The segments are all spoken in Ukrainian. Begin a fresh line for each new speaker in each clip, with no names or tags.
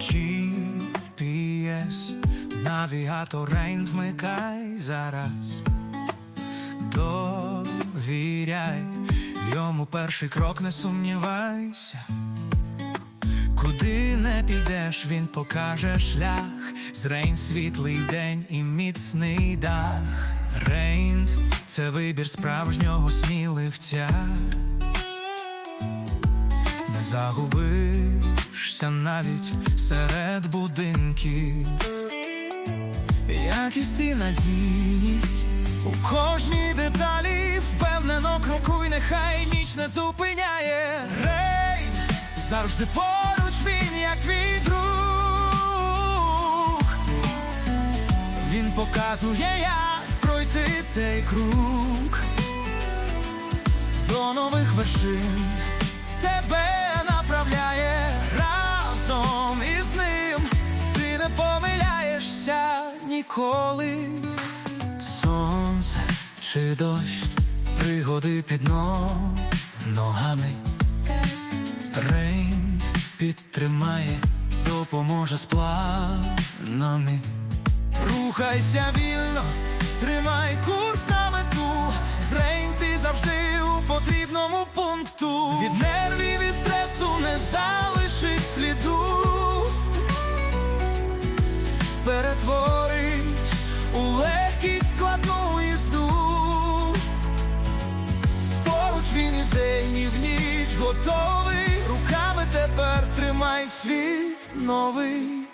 GPS Навігатор рейн вмикай зараз, довіряй, йому перший крок не сумнівайся, куди не підеш, він покаже шлях. З рейн світлий день і міцний дах. Рейн це вибір справжнього сміливця. Не загуби загубишся навіть серед будинків. Якість і надійність у кожній деталі впевнено крокуй, нехай ніч не зупиняє. Рей, завжди поруч він, як твій друг. Він показує, як пройти цей круг до нових вершин чи дощ, пригоди під ногами. Рейн підтримає, допоможе з планами. Рухайся вільно, тримай курс на мету. Рейн ти завжди у потрібному пункту. Від нервів і стресу не залишить сліду. Готовий. Руками тепер тримай світ новий.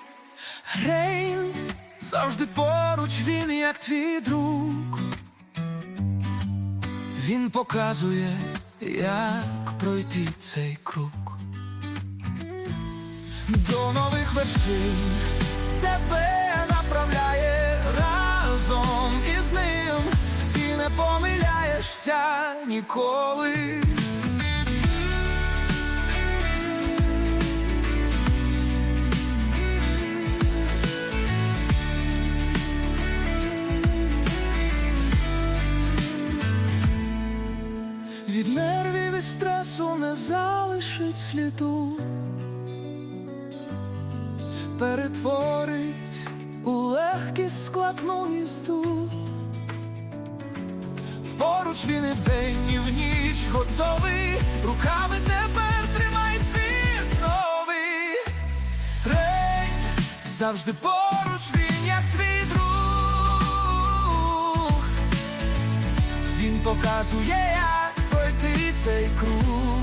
Рейн завжди поруч він, як твій друг. Він показує, як пройти цей круг. До нових вершин тебе направляє разом із ним. Ти не помиляєшся ніколи. Від нервів і стресу не залишить сліду, перетворить у легкість складну їзду. Поруч він і вдень, і в ніч готовий, руками тепер тримай світ новий. Рей, завжди поруч він, як твій друг. Він показує, як пройти